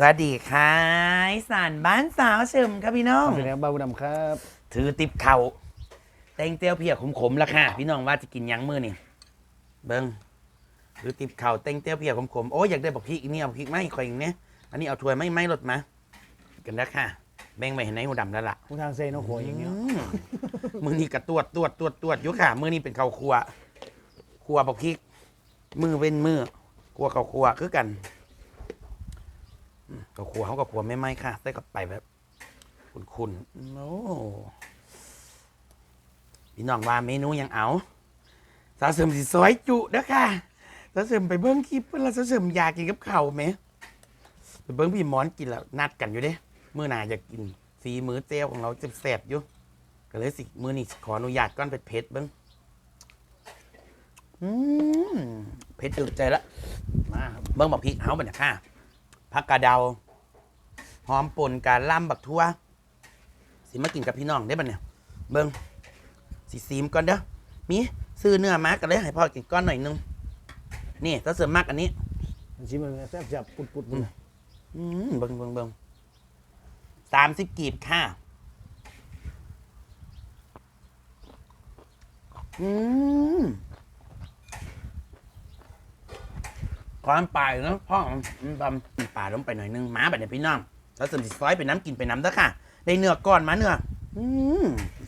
สวัสดีค่ะอีสานบ้านสาวเฉิมครับพี่น้องสวัสดีครับบ้าบุดำครับถือติบเข่าแตงเตียวเพียขมๆละค่ะ พี่น้องว่าจะกินหยังมือนี่เบิ้งถือติบเข่าแตงเตียวเพียขมๆโอ้ยอยากได้บอกพริกอีกนี่เอาพริกไหมคอยอีกเนี้ยอันนี้เอาถ้วยไม่ไม่ลดมากันนะค่ะ แบ่งไปเห็นไหนหูดำแล้วล่ะทุกทางเซนโอ้โหอย่างเงี้ยอืมมือนี้กระตวดตวดตวดตวดอยู่ค่ะมือนี้เป็นข้าวครัวครัวบอกพริก มือเป็นมือครัวข้าวครัวคือกัน อืมข้าวครัวเขากับครัวไม่ไหม้ค่ะใส่กับไปแบบคุณๆโอ้พี่น้องว่าเมนูยังเอาสาวเสริมสิซอยจุเด้อค่ะสาวเสริมไปเบิ้งคลิปเวลาสาวเสริมอยากกินกับเข้าวไหมไปเบิ้งพี่หมอนกินแล้วนัดกันอยู่เด้เมื้อนาอยากกินฝีมือเจลของเราแซ่บอยู่ก็เลยสิมือนี่ขออนุญาตก้อนเผ็ดเผ็ดเบิ้งอืมเผ็ดจุใจละมาเบิ้งบักพริกเฮาบัดนค่ะ ผักกาดดาวหอมป่นกาล่ำบักทั่ว สิมากินกับพี่น้องได้บัดเนี่ยเบิ้งสิซีมก่อนเด้อมีซื้อเนื้อมากันเลยให้พ่อกินก้อนหน่อยนึงนี่ถ้าเสริมมากอันนี้ชิมมันแซ่บจับปุดปุดๆเลยอืมเบิ้งเบิ้งเบิ้งสามสิบกีบค่ะอืม ความป่ายเนาะพ่อมันบำป่าลงไปหน่อยนึงหมาแบบนี้พี่น้องแล้วเสริมสิซอยไปน้ำกินไปน้ำเด้อค่ะ ได้เนื้อก้อนมาเนื้ออืม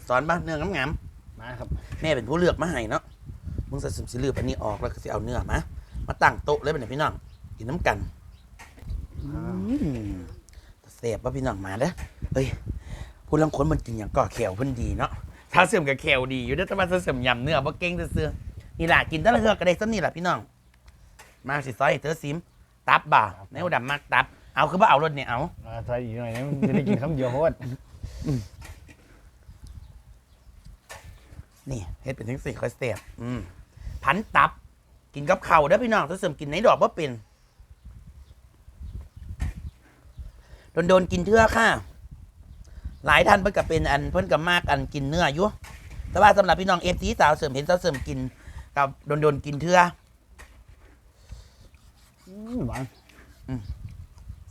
สอนบ้าเนื้องามๆมาครับ แม่เป็นผู้เลือกมาให้เนาะมึงจะสิเลือกอันนี้ออกแล้วก็สิเอาเนื้อมามาตั้งโต๊ะเลยเป็นไงพี่น้องกินน้ำกันอืมเสียบว่าพี่น้องมาเด้อเอ้ยผู้ลังคนมันกินอย่างก็แขวเพิ่นดีเนาะถ้าเสื่อมกับแขวดีอยู่เด้อแต่ว่าถ้าเสื่อมยำเนื้อบ่เก่งเสื้อๆนี่ล่ะกินแต่ละเฮือกก็ได้ซ้ำนี่ล่ะพี่น้อง มาสิซอยให้เธอซิม ตับบ่าในอุดำมากตับ เอาคือว่าเอารถเนี่ยเอามาใส่อีกหน่อยนะมันจะได้กินคำเดียวโคตรนี่เฮ็ดเป็นทั้งสี่คอยเสียบอืมพันตับ กินกับข้าวเด้อพี่น้องถ้าเสริมกินในดอกว่าเป็นโดนโดนๆกินเทื่อค่ะ หลายท่านเพิ่นก็เป็นอันเพิ่นก็มากอันกินเนื้ออยู่แต่ว่าสำหรับพี่น้องเอฟซีสาวเสริมเห็นสาวเสริมกินกับโดนโดนๆกินเทื่อ อืมหวาน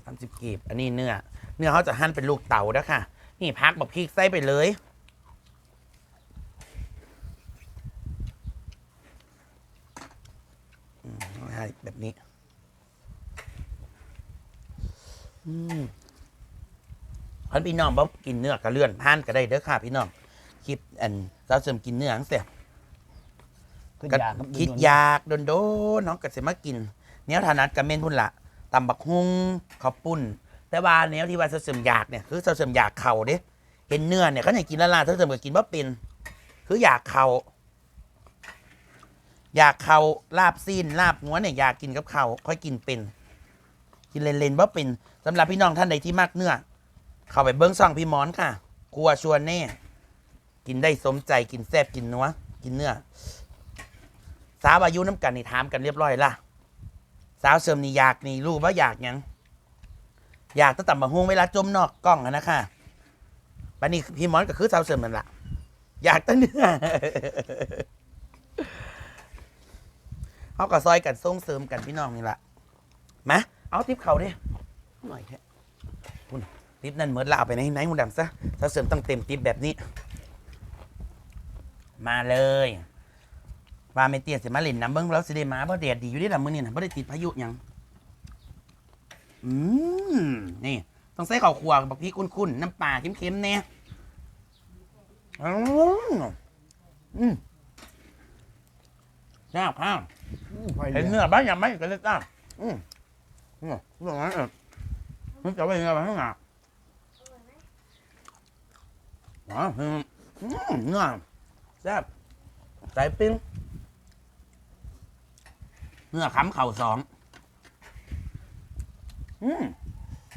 สามสิบกีบ อันนี้เนื้อ เนื้อเขาจะหั่นเป็นลูกเต๋าเด้อค่ะ นี่พักบักพริกใส่ไปเลย อืมใช่แบบนี้ อืมพันพี่น้องบ่กินเนื้อกระเลื่อนผ่านก็ได้เด้อค่ะพี่น้อง คลิปอันสาวเสริมกินเนื้อจังเสียขึ้นก็ยากครับคิดอยากโดนโดนๆน้องก็สิมากิน เนี้ยถนัดกับเมนพุ่นละตำบักฮุงข้าวปุ้น แต่ว่าเนี้ยที่ว่าเสริมอยากเนี่ยคือเสริมอยากเข่าเด้เห็นเนื้อเนี่ยเขาอยากกินละลาเสริมก็กินว่าเป็น คืออยากเข่าอยากเข่าลาบซีนลาบงัวเนี่ยอยากกินกับเข่าค่อยกินเป็น กินเล่นๆว่าเป็นสำหรับพี่น้องท่านใดที่มากเนื้อเข้าไปเบิ้งซ่องพี่มอนค่ะกลัวชวนแน่กินได้สมใจกินแซ่บกินนัวกินเนื้อสาวอายุน้ำกันนี่ถามกันเรียบร้อยละ สาวเสริมนี่อยากนี่รู้ว่าอยากหยังอยากตั้งแต่มาฮวงเวลาจมนอกกล้องอะนะคะบันนี้พี่หมอนก็คือสาวเสริมนั่นละอยากตั้งเนื้อเขาก็ซอยกันส่งเสริมกันพี่น้องนี่ละมาเอาทิปเขาดิหน่อยแค่คุณทิปนั่นเหมือนละเอาไปไหนไหนมุดำซะสาวเสริมต้องเต็มทิปแบบนี้ มาเลย ว่าไม่เตี้ยสิมาเล่นน้ำเบิ้งแล้วสิได้มาเพราะแดดดีอยู่เด้ล่ะมื้อนี้น่ะบ่ได้ติดพายุหยังอืมนี่ ต้องใส่ข้าวคั่วบักพริกคุ้นๆน้ำปลาเค็มๆแน่อืมอืมจ้าข้าวอืมไฟเห็นเดืเนื้อดอบ้างยังไหมกันเลยจ้าอืมอืมเรื่องนั้นเออมันจะไปยังไงบ้างอะอ๋ออืมอืมเนื้อแซ่บใส่ปิ้ง เนื้อค้ำเข่าสองอืม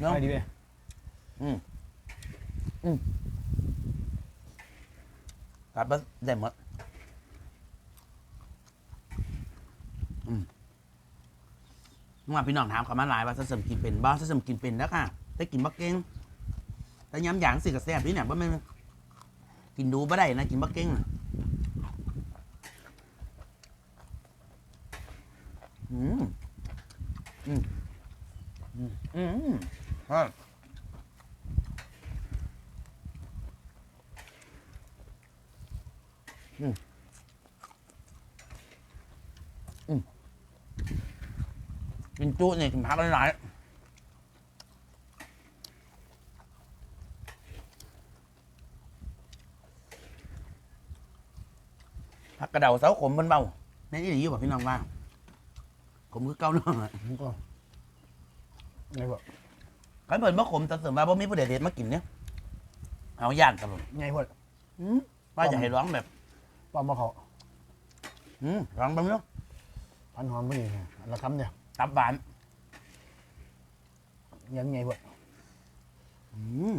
เนาะไฟดีเลยกลับมาได้หมดอืมเมื่อวานพี่น้องถามเขามาหลายว่าจะเสริมกินเป็นบ้าจะเสริมกินเป็นแล้วค่ะได้กินบักเก้งแต่ย้ำอย่างสิกับแซ่บนี่เนี่ยว่ามันกินดูบ่ได้นะกินบักเก้งน่ะ อืมอืมอืมอืมฮะอืมอืมกินจุนี่กินผักหลายๆผักกระเดาเสาขมมันเบาในนี่หลีอยู่บ่พี่น้องว่า ขมคือเก้าเนาะมันก็ไงบ่ขันเปิดมะขมแต่เสริมว่าบ่มีผู้ใดเด็ดมากินเนี่ยเอาย่านตลอดไงบ่อืมว่าจะให้ร้องแบบป้อมบ่เขาอืมร้องแบบนี้พันหอมบ่นี่อันละคำเนี่ยตับหวานยังไงบ่อืม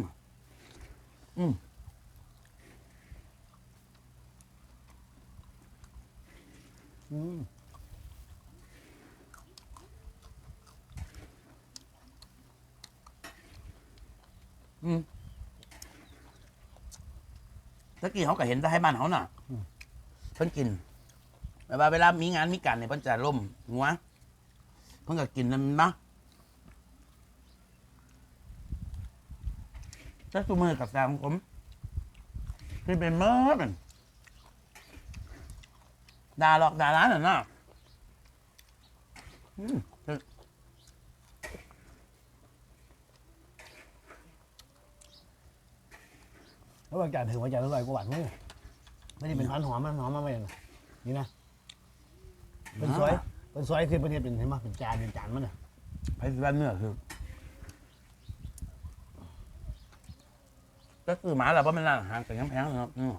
อืมอืม อืมตะกี้เขาก็เห็นแต่ให้บ้านเขาน่ะเพิ่นกินแบบว่าเวลามีงานมีการเนี่ยเพิ่นจะล่มหัวเพิ่นก็กินนั่นนะแต่ตัวมือกับแซมผมที่เป็นเมื่อมันด่าหลอกด่าร้านน่ะนะอืม แล้วบางจานถือว่าจานอร่อยกว่าหวานมั้งไม่ได้เป็นพันหอมมันหอมมาไม่ได้นี่นะเป็นซอยเป็นซอยคือประเทศเป็นเห็นไหมเป็นจานเป็นจานมันน่ะไปที่บ้านเนื้อคือก็คือหมาแหละเพราะมันร้านอาหารแต่ยังแพงๆนะครับอืม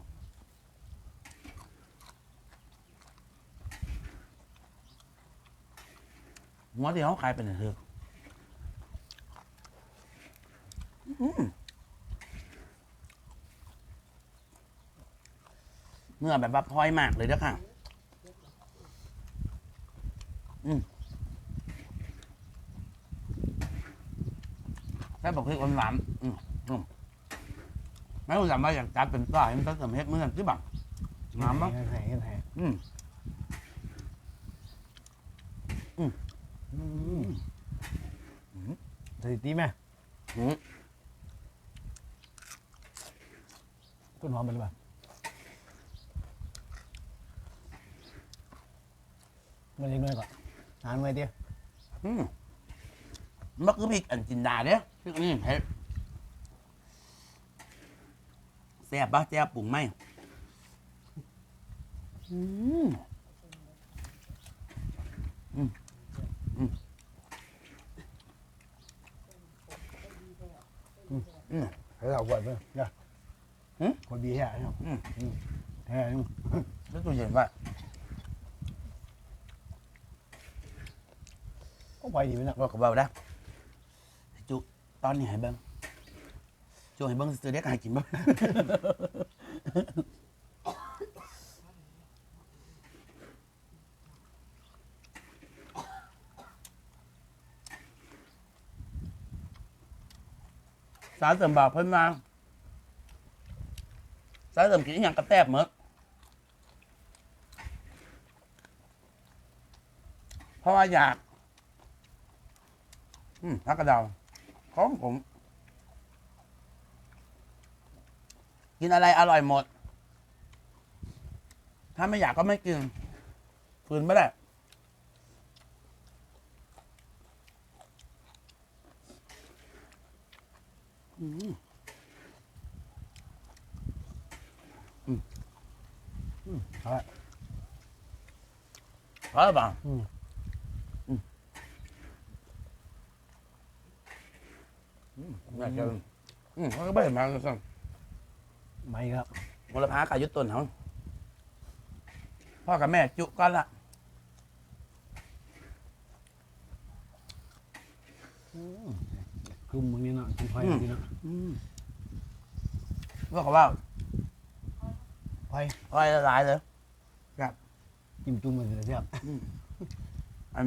หัวที่เขาขายเป็นอะไรคืออืม นื้อแบบว่าพลอยมากเลยเด้อค่ะ อืมแค่บอกให้คนหวานอืมอืมไม่รู้จำว่าอย่างการเป็นต้าเห็นตั้งแต่เฮ็ดเมื่อกันที่บังน้ำมั้งแห้งแห้งแห้งอืมอืมสถิติไหมอืมต้นหอมเป็นหรือเปล่า มันเล็กน้อยก่อนหานไว้เดียวอืมมันคือพริกอันจินดาเด้อพริกอันนี้เฮ็ดแซ่บปะแซ่บปรุงไหมอืมอืมอืมอืมให้เราก่อนเพื่อนเดี๋ยวหืมคนดีแฮ่เนี่ยอืมแฮ่นี่แล้วตัวเย็นว่าก็ไปดีไหมนะว่ากับเบาได้จุตอนนี้ให้เบิ้งจุให้เบิ้งซื้อเด็กให้กินบ้า งสาวเสริมบอกเพิ่นมาสาวเสริมกินอหย่างกระแทบเหมือกเพราะว่าอยาก อืมพักกระเดาของผม กินอะไรอร่อยหมด ถ้าไม่อยากก็ไม่กินฝืนไม่ได้อืมเอาละพอหรือเปล่า อืม อืม อืมน่าจะอืมเขาก็ไม่เห็นมาสั่งไม่ครับมลภากับยุตต้นเขาพ่อกับแม่จุก้อนละคือมึงนี่เนาะกินไฟดีเนาะว่าเขาว่าไฟอ้อยละลายเลย จิ้มจุ่มมันเลยเสียบอัน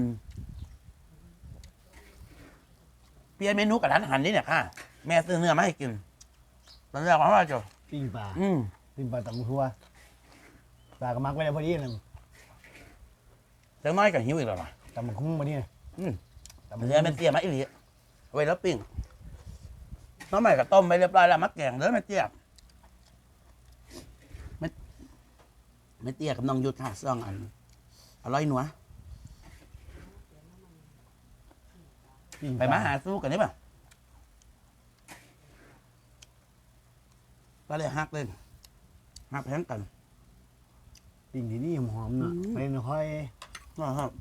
เปลี่ยนเมนูกับร้านอาหารนี่เนี่ยค่ะ แม่ซื้อเนื้อมาให้กินตอนแรกว่าว่าจะปิ้งปลาอืมปิ้งปลาตำทัวปลากระมักไว้แล้วพอดีเลยจังน้อยกับหิวอีกแล้วล่ะตำมันคุ้งมาเนี่ยอืมตำมันเนื้อมันเตี้ยมาอีหลีเอาไว้แล้วปิ้งน้องใหม่กับต้มไปเรียบร้อยแล้วมักแกงเด้อแม่เจี๊ยบไม่ไม่เตี้ยกับน้องยุทธค่ะซ่องอันอร่อยหนัว ปิ้งไปมาหาสู้กันได้ป่ะก็เลยฮักเลยฮักแพงกันปิ้งที่นี่หอมๆเนาะอืมไปหน่ค่อยนะครับ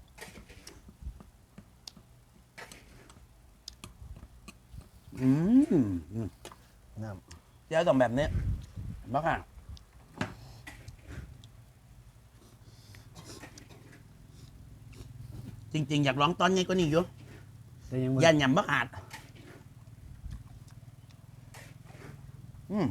อืมอืม น้เจ้าต้องแบบนี้บ้าค่ะจริง ๆ อยากร้องตอนนี้ก็นี่อยู่ำแต่ยังบ่ยันยำบักอาดอืม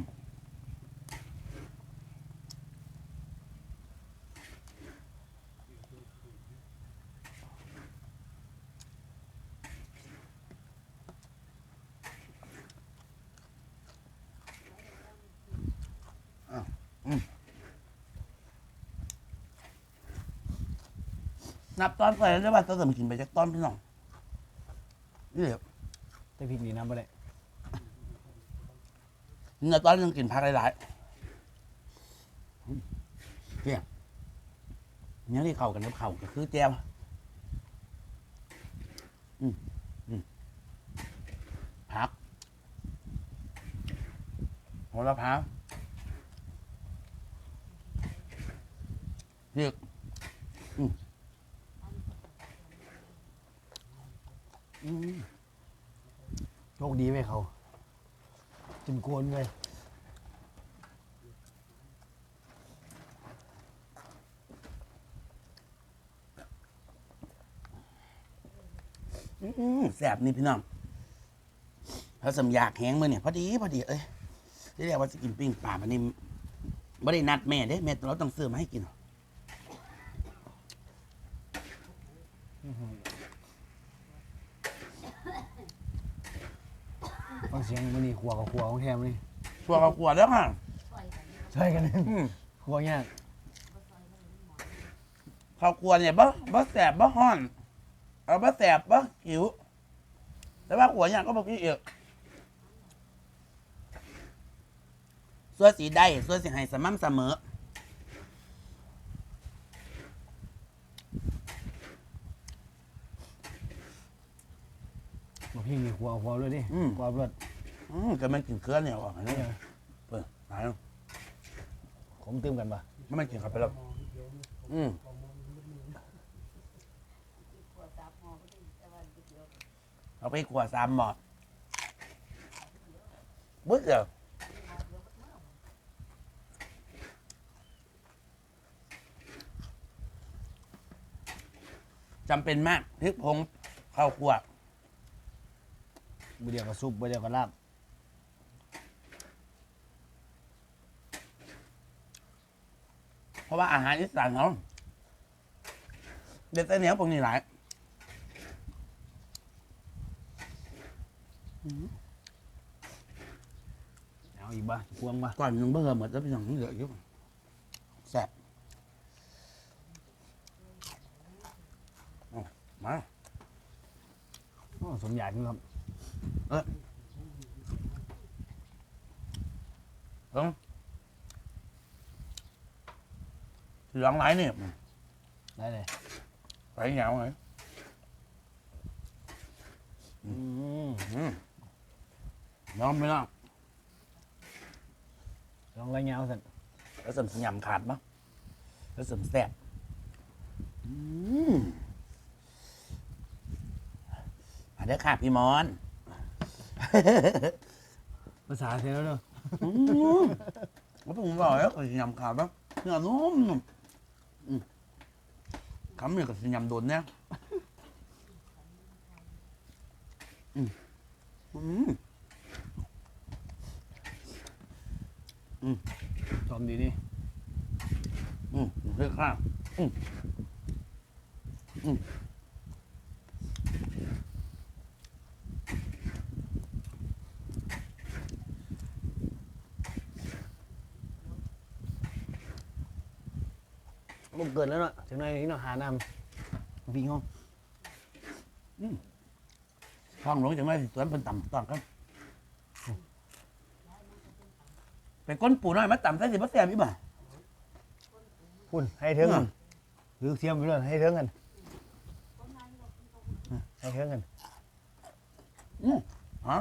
นับตอนใส่ได้วว่าจะเสริมกินไปจากตอนพี่น้อง นี่เหลวแต่พริกนี่น้ำบ่ได้เนื้อตอนยังกินผักหลายๆเนี่ยเนี่ยที่เข้ากันกับเขาวก็คือแจวอืมอืมผักโหระพาเรียกอืมอืม โชคดีไว้เขาจนโกนเลยอืมแสบนี่พี่น้องพระสมอยากแห้งมือเนี่ยพอดีพอดีเอ้ยที่เรียกว่าจะกินปิ้งป่ามันนี่ไม่ได้นัดแม่เด้แม่เราต้องซื้อมาให้กิน ฟังเสียงมันนี่ขัวกับขัวของแท้มันนี่ชัวร์กับขวดแล้วค่ะใช่กันอืมขัวยากข้าวขวดเนี่ยบ่บ่แสบบ่ห้อนเอาบ่แสบบ่หิว แต่ว่าขวดเนี่ยก็บอกพี่เอกส่วนสีได้ส่วนสีให้สม่ำเสมอบอกพี่นี่ขัวขัวเลยดิอืม ขัวรส อืมก็มันกินเครือเนี่ยออกอันนี้เปิดหายแล้วขมตื้มกันปะไม่มันกินเข้าไปแล้วอืมเอาไปขวดสามหมอดบึ้ดเดียวจำเป็นมากพริกผงข้าวคั่วบ่เดียวกับซุปบ่เดียวกับลาบ เพราะว่าอาหารอีสานเขาเด็ดแต่เหนียวพวกนี้หลายเอาอีกบ่ควงบ่ก่อนหนึ่งเบื่อหมดแล้วพี่น้องเหลืออยู่แซ่บเอามาอ้สมอยากนี่ครับเอิง หลืองหลายเนี่ยได้เลยไหลเหงาไงอืมอืมยอมไหมล่ะลองไรเงาสั่นแล้วสมยำขาดปะแล้วสมแซ่บอืมมาเด้อค่ะพี่มอน ภาษาเสร็จแล้วเด้ออืมแล้วผมบอกแล้วก็สิยำขาดปะเนื้อนุ่มนุ่มอืม คำเนี่ยกับสิยำโดนเนี่ยอืมอืมชมดีนี่ อืมเพื่อข้าวอืมอืม เกินแล้วเนาะถึงไหนนี่เนาะหาน้ำวิ่งห้องท้องหลงจังไรสวนเป็นต่ำต้องครับไปก้นปูน้อยมาต่ำใส่สิบ่แซ่บอีบ่พุ่นให้เทิงอืกันมหรือเทียมไปเลยให้เทิงกันให้เทิงกันอืมฮะ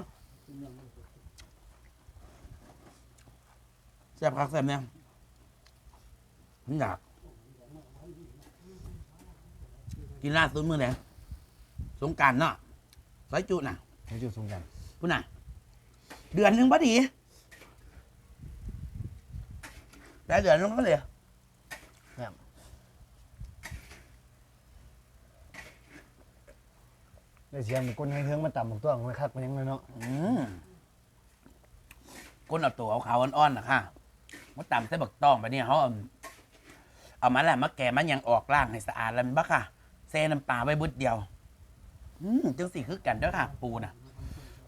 แซ่บคักแซ่บเนี่ยผมอยาก กินล่าสุดมื้อไหนสงกรารเนาะซอยจุน่ะให้จุดสูงกันพุ่นน่ะ เดือนหนึงพอดีได้เดือนหนึงก็เลยได้เทียมก้นให้เทิงมาต่ำหมกตัวมันคักมันยังเลยเนาะอืมก้นเอาตัวขาวๆอ่อนๆนะค่ะมาตำใส่บักตองไปเนี่ยเขาเอาเอามาแหละมาแกะมันยังออกล่างให้สะอาดแล้วมันบ้าค่ะ เซน้ำปลาไว้บุดเดียว อืมจังสี่คือกันเด้อค่ะ ปูน่ะ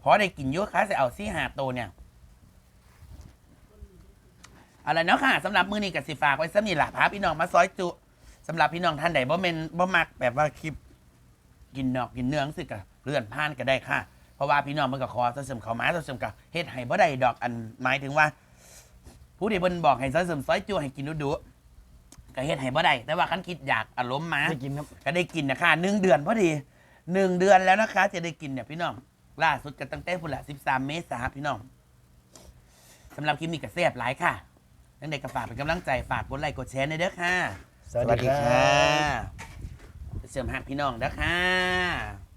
พอได้กินเยอะค่ะจะเอาซี่หาโตเนี่ยอะไรเนาะค่ะสำหรับมือนี้กับสิฝากไว้สำนี่หละพาพี่น้องมาซอยจุสำหรับพี่น้องท่านใดบ่เมนบ่มักแบบว่าคลิปกินนอกกินเนื้อสิกะเลื่อนผ่านก็ได้ค่ะ เพราะว่าพี่น้องมันก็คอซะเสริมเขามาซะเสริมกับเฮ็ดให้บ่ได้ดอกอันหมายถึงว่า ผู้ที่เพิ่นบอกให้ซะเสริมซอยจั่วให้กินดุๆ ก็เฮ็ดให้บ่ได้แต่ว่าคันคิดอยากอารมณ์มาได้กินครับ ก็ได้กินนะคะหนึ่งเดือนพอดีหนึ่งเดือนแล้วนะคะ จะได้กินเนี่ยพี่น้องล่าสุดกันตั้งแต่พุ่นละสิบสามเมษาพี่น้องสำหรับคลิปนี้ก็แซ่บหลายค่ะทั้งเด็กก็ฝากเป็นกำลังใจฝากกดไลค์กดแชร์ในอยเด้อค่ะสวัสดีครับ เสริมหักพี่น้องเด้อค่ะ